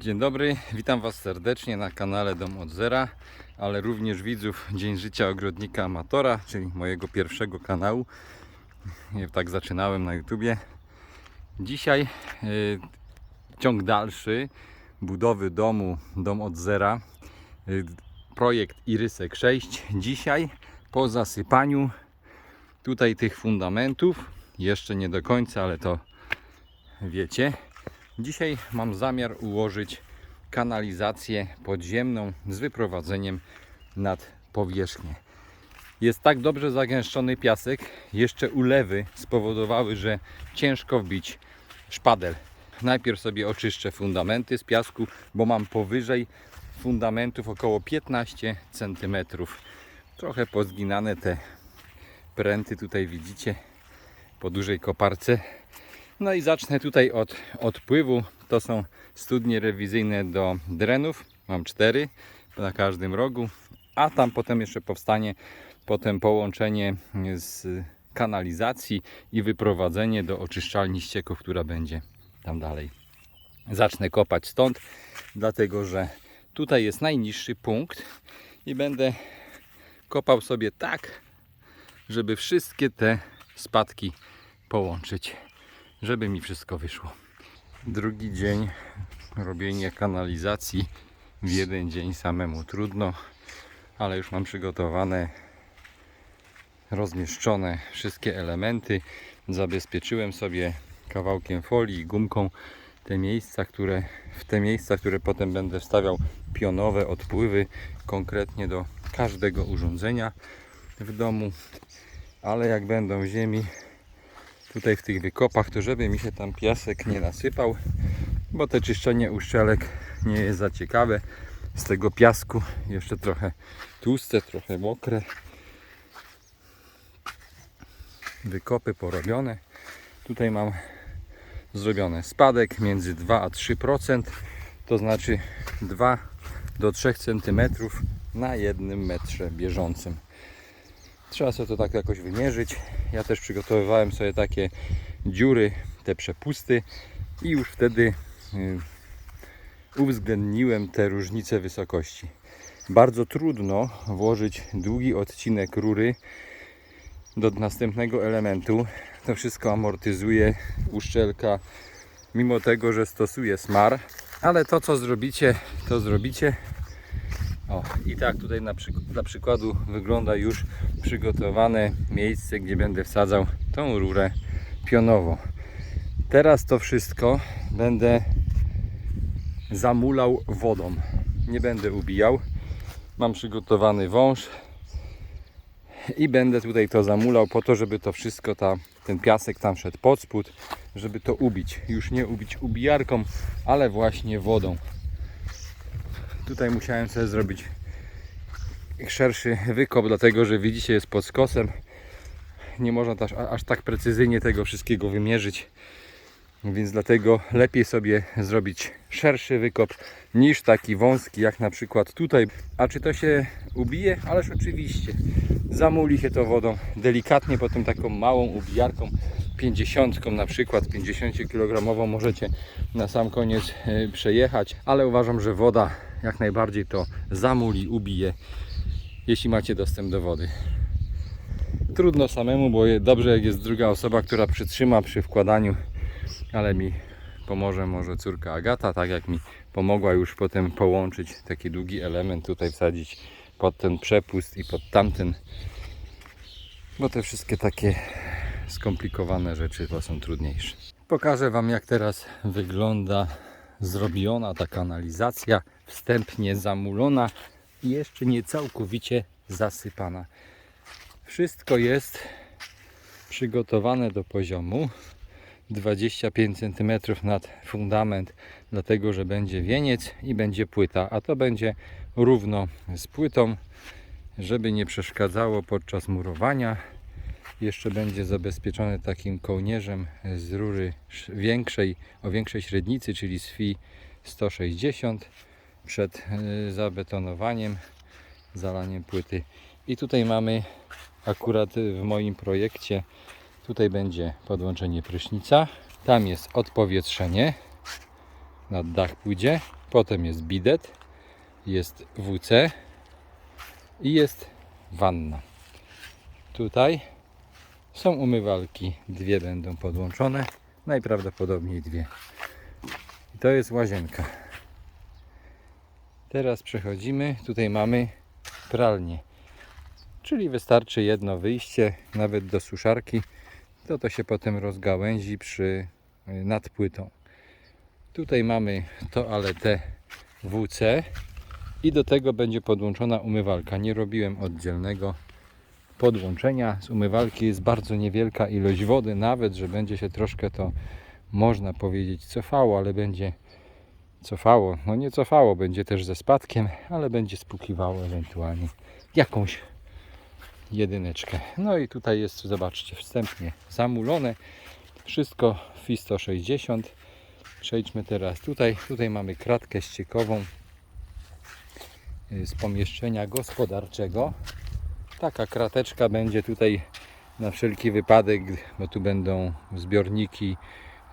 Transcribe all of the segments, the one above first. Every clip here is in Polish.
Dzień dobry, witam Was serdecznie na kanale Dom od Zera, ale również widzów Dzień Życia Ogrodnika Amatora, czyli mojego pierwszego kanału. Tak zaczynałem na YouTubie. Dzisiaj y, ciąg dalszy budowy domu Dom od Zera. Y, projekt Irysek 6. Dzisiaj po zasypaniu tutaj tych fundamentów, jeszcze nie do końca, ale to wiecie. Dzisiaj mam zamiar ułożyć kanalizację podziemną z wyprowadzeniem nad powierzchnię. Jest tak dobrze zagęszczony piasek, jeszcze ulewy spowodowały, że ciężko wbić szpadel. Najpierw sobie oczyszczę fundamenty z piasku, bo mam powyżej fundamentów około 15 cm. Trochę pozginane te pręty tutaj widzicie po dużej koparce. No i zacznę tutaj od odpływu. To są studnie rewizyjne do drenów. Mam cztery na każdym rogu. A tam potem jeszcze powstanie potem połączenie z kanalizacji i wyprowadzenie do oczyszczalni ścieków, która będzie tam dalej. Zacznę kopać stąd, dlatego że tutaj jest najniższy punkt i będę kopał sobie tak, żeby wszystkie te spadki połączyć żeby mi wszystko wyszło. Drugi dzień robienia kanalizacji w jeden dzień samemu trudno, ale już mam przygotowane, rozmieszczone wszystkie elementy. Zabezpieczyłem sobie kawałkiem folii, gumką te miejsca, które w te miejsca, które potem będę wstawiał pionowe odpływy konkretnie do każdego urządzenia w domu. Ale jak będą w ziemi, tutaj w tych wykopach, to żeby mi się tam piasek nie nasypał, bo te czyszczenie uszczelek nie jest za ciekawe. Z tego piasku jeszcze trochę tłuste, trochę mokre. Wykopy porobione. Tutaj mam zrobione spadek między 2 a 3%, to znaczy 2 do 3 cm na jednym metrze bieżącym. Trzeba sobie to tak jakoś wymierzyć. Ja też przygotowywałem sobie takie dziury, te przepusty i już wtedy y, uwzględniłem te różnice wysokości. Bardzo trudno włożyć długi odcinek rury do następnego elementu. To wszystko amortyzuje uszczelka, mimo tego, że stosuje smar. Ale to, co zrobicie, to zrobicie. O, i tak tutaj na, przyk dla przykładu wygląda już przygotowane miejsce, gdzie będę wsadzał tą rurę pionową. Teraz to wszystko będę zamulał wodą. Nie będę ubijał. Mam przygotowany wąż i będę tutaj to zamulał po to, żeby to wszystko, ta, ten piasek tam szedł pod spód, żeby to ubić. Już nie ubić ubijarką, ale właśnie wodą. Tutaj musiałem sobie zrobić szerszy wykop, dlatego że widzicie jest pod skosem. Nie można aż tak precyzyjnie tego wszystkiego wymierzyć. Więc dlatego lepiej sobie zrobić szerszy wykop niż taki wąski jak na przykład tutaj. A czy to się ubije? Ależ oczywiście. Zamuli się to wodą delikatnie, potem taką małą ubijarką 50 na przykład 50 kg możecie na sam koniec e, przejechać, ale uważam, że woda jak najbardziej to zamuli, ubije, jeśli macie dostęp do wody. Trudno samemu, bo dobrze jak jest druga osoba, która przytrzyma przy wkładaniu, ale mi pomoże może córka Agata, tak jak mi pomogła już potem połączyć taki długi element, tutaj wsadzić pod ten przepust i pod tamten, bo te wszystkie takie skomplikowane rzeczy to są trudniejsze. Pokażę Wam jak teraz wygląda zrobiona ta kanalizacja, wstępnie zamulona i jeszcze nie całkowicie zasypana. Wszystko jest przygotowane do poziomu 25 cm nad fundament, dlatego że będzie wieniec i będzie płyta, a to będzie równo z płytą, żeby nie przeszkadzało podczas murowania. Jeszcze będzie zabezpieczony takim kołnierzem z rury sz- większej, o większej średnicy, czyli z FI 160 przed y, zabetonowaniem, zalaniem płyty. I tutaj mamy akurat w moim projekcie, tutaj będzie podłączenie prysznica, tam jest odpowietrzenie nad dach pójdzie. Potem jest bidet, jest WC i jest wanna. Tutaj są umywalki, dwie będą podłączone, najprawdopodobniej dwie. I to jest łazienka. Teraz przechodzimy, tutaj mamy pralnię. Czyli wystarczy jedno wyjście, nawet do suszarki, to to się potem rozgałęzi przy, nad płytą. Tutaj mamy toaletę WC i do tego będzie podłączona umywalka. Nie robiłem oddzielnego podłączenia. Z umywalki jest bardzo niewielka ilość wody, nawet że będzie się troszkę to można powiedzieć cofało, ale będzie cofało. No nie cofało, będzie też ze spadkiem, ale będzie spłukiwało ewentualnie jakąś jedyneczkę. No i tutaj jest, zobaczcie, wstępnie zamulone. Wszystko FI 160. Przejdźmy teraz tutaj. Tutaj mamy kratkę ściekową y, z pomieszczenia gospodarczego. Taka krateczka będzie tutaj na wszelki wypadek, bo tu będą zbiorniki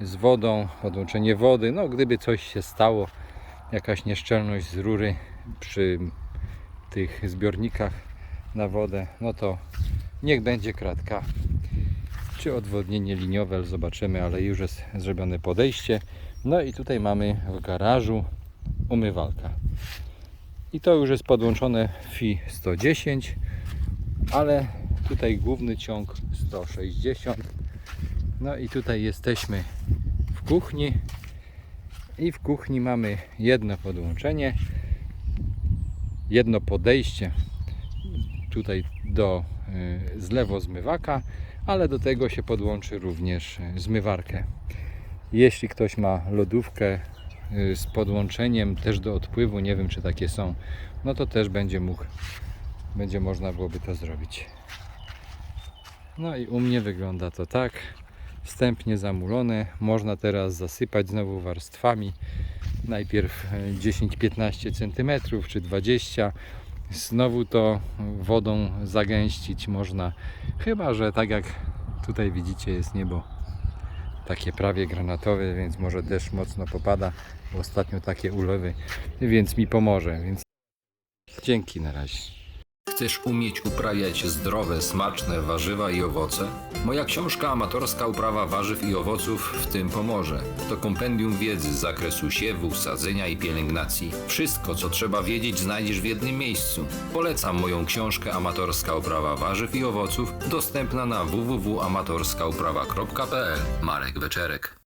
z wodą, podłączenie wody. No, gdyby coś się stało, jakaś nieszczelność z rury przy tych zbiornikach na wodę, no to niech będzie kratka. Czy odwodnienie liniowe, zobaczymy, ale już jest zrobione podejście. No i tutaj mamy w garażu umywalka. I to już jest podłączone FI 110, ale tutaj główny ciąg 160. No i tutaj jesteśmy w kuchni. I w kuchni mamy jedno podłączenie, jedno podejście tutaj do y, zlewo zmywaka, ale do tego się podłączy również y, zmywarkę. Jeśli ktoś ma lodówkę y, z podłączeniem też do odpływu, nie wiem czy takie są, no to też będzie mógł, będzie można byłoby to zrobić. No i u mnie wygląda to tak. Wstępnie zamulone. Można teraz zasypać znowu warstwami. Najpierw e, 10-15 cm czy 20 Znowu to wodą zagęścić można. Chyba, że tak jak tutaj widzicie jest niebo takie prawie granatowe, więc może deszcz mocno popada. Bo ostatnio takie ulewy, więc mi pomoże. Więc dzięki na razie. Chcesz umieć uprawiać zdrowe, smaczne warzywa i owoce? Moja książka Amatorska uprawa warzyw i owoców w tym pomoże. To kompendium wiedzy z zakresu siewu, sadzenia i pielęgnacji. Wszystko, co trzeba wiedzieć, znajdziesz w jednym miejscu. Polecam moją książkę Amatorska uprawa warzyw i owoców, dostępna na www.amatorskauprawa.pl. Marek Weczerek.